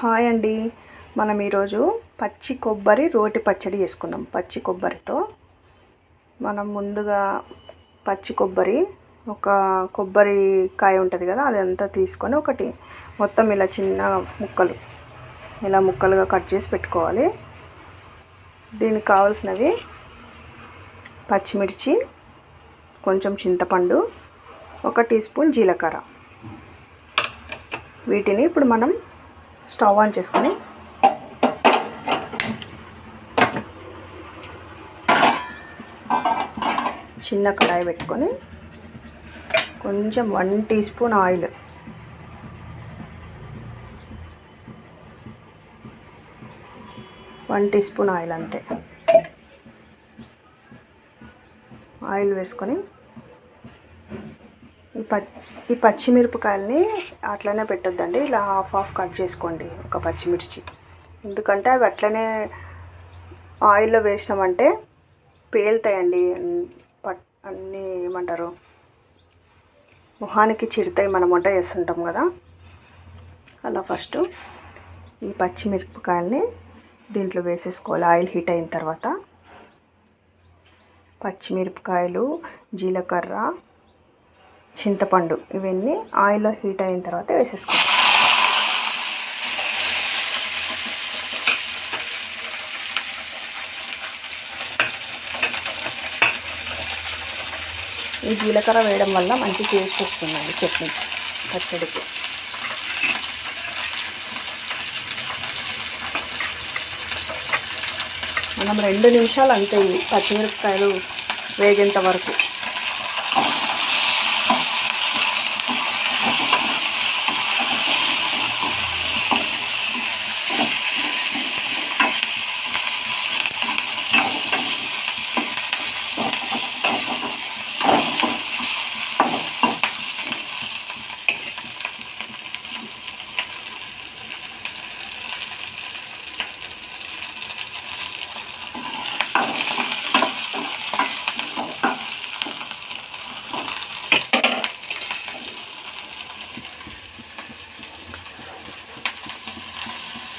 Hi అండి. మనం ఈరోజు పచ్చి కొబ్బరి రోటి పచ్చడి చేసుకుందాం. పచ్చి కొబ్బరితో మనం ముందుగా పచ్చి కొబ్బరి ఒక కొబ్బరి కాయ ఉంటుంది కదా అదంతా తీసుకొని ఒకటి మొత్తం ఇలా చిన్న ముక్కలు ఇలా ముక్కలుగా కట్ చేసి పెట్టుకోవాలి. దీనికి కావాల్సినవి పచ్చిమిర్చి కొంచెం చింతపండు ఒక టీ స్పూన్ జీలకర్ర. వీటిని ఇప్పుడు మనం స్టవ్ ఆన్ చేసుకొని చిన్న కడాయి పెట్టుకొని కొంచెం one teaspoon oil. One teaspoon oil అంతే. ఆయిల్ వేసుకొని ఈ ఈ పచ్చిమిరపకాయలని అట్లనే పెట్టొద్దండి. ఇలా హాఫ్ హాఫ్ కట్ చేసుకోండి ఒక పచ్చిమిర్చి. ఎందుకంటే అవి అట్లనే ఆయిల్లో వేసినామంటే పేలుతాయండి. పట్ అన్నీ ఏమంటారు? మొహానికి చిడతాయి మనం వంట చేస్తుంటాం కదా. అలా ఫస్ట్ ఈ పచ్చిమిరపకాయలని దీంట్లో వేసేసుకోవాలి. ఆయిల్ హీట్ అయిన తర్వాత పచ్చిమిరపకాయలు జీలకర్ర చింతపండు ఇవన్నీ ఆయిల్లో హీట్ అయిన తర్వాత వేసేసుకోవాలి ఈ జీలకర్ర వేయడం వల్ల మంచి టేస్ట్ వస్తుందండి చట్నీ పచ్చడికి. మనం రెండు నిమిషాలు అంతే పచ్చిమిరపకాయలు వేగేంత వరకు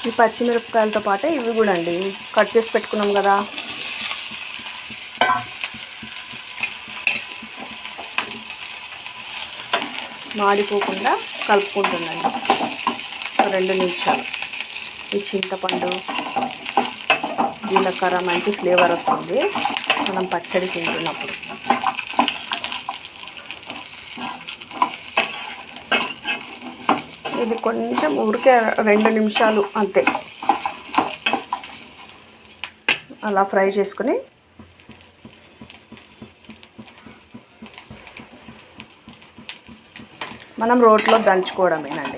ఈ పచ్చిమిరపకాయలతో పాటు ఇవి కూడా అండి. కట్ చేసి పెట్టుకున్నాం కదా. మాడిపోకుండా కలుపుకుంటుందండి. రెండు నిమిషాలు. ఈ చింతపండు జీలకర్ర మంచి ఫ్లేవర్ వస్తుంది. మనం పచ్చడి తింటున్నప్పుడు. ఇది కొంచెం ఊరికే రెండు నిమిషాలు అంతే. అలా ఫ్రై చేసుకుని మనం రోట్లో దంచుకోవడమేనండి.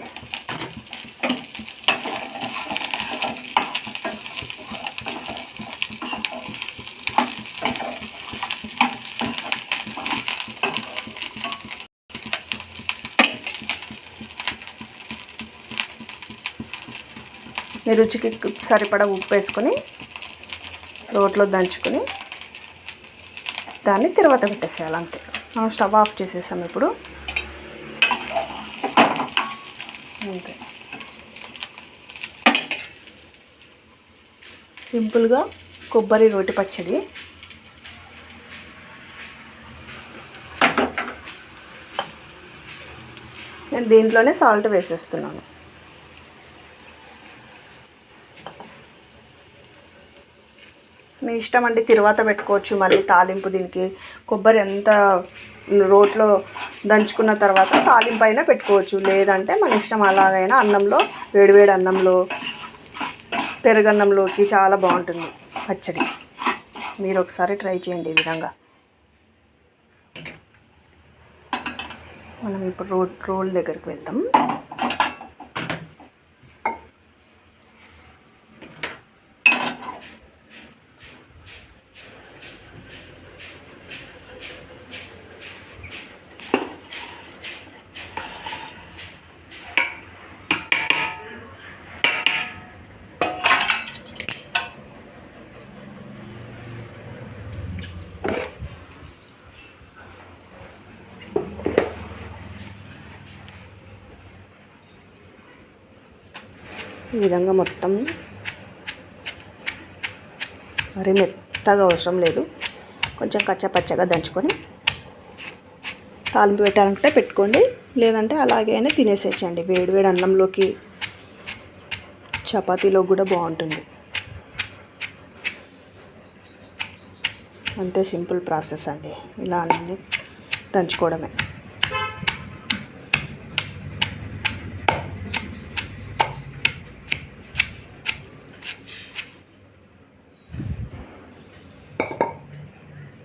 మీ రుచికి సరిపడా ఉప్పు వేసుకొని రోట్లో దంచుకొని దాన్ని తర్వాత పెట్టేసేయాలి అంతే. మనం స్టవ్ ఆఫ్ చేసేసాం ఇప్పుడు. అంతే. సింపుల్గా కొబ్బరి రోటి పచ్చడి. నేను దీంట్లోనే సాల్ట్ వేసేస్తున్నాను. మీ ఇష్టం అండి తిరువాత పెట్టుకోవచ్చు మళ్ళీ తాలింపు దీనికి. కొబ్బరి ఎంత రోట్లో దంచుకున్న తర్వాత తాలింపు అయినా పెట్టుకోవచ్చు. లేదంటే మన ఇష్టం అలాగైనా అన్నంలో వేడివేడి అన్నంలో పెరుగన్నంలోకి చాలా బాగుంటుంది పచ్చడి. మీరు ఒకసారి ట్రై చేయండి ఈ విధంగా. మనం ఇప్పుడు రోడ్ రోల్ దగ్గరికి వెళ్తాం. ఈ విధంగా మొత్తం మరి మెత్తగా అవసరం లేదు. కొంచెం కచ్చపచ్చగా దంచుకొని తాలింపు పెట్టాలంటే పెట్టుకోండి. లేదంటే అలాగే అయినా తినేసేయచ్చండి వేడివేడి అన్నంలోకి చపాతీలో కూడా బాగుంటుంది. అంతే సింపుల్ ప్రాసెస్ అండి. ఇలా అన్నీ దంచుకోవడమే.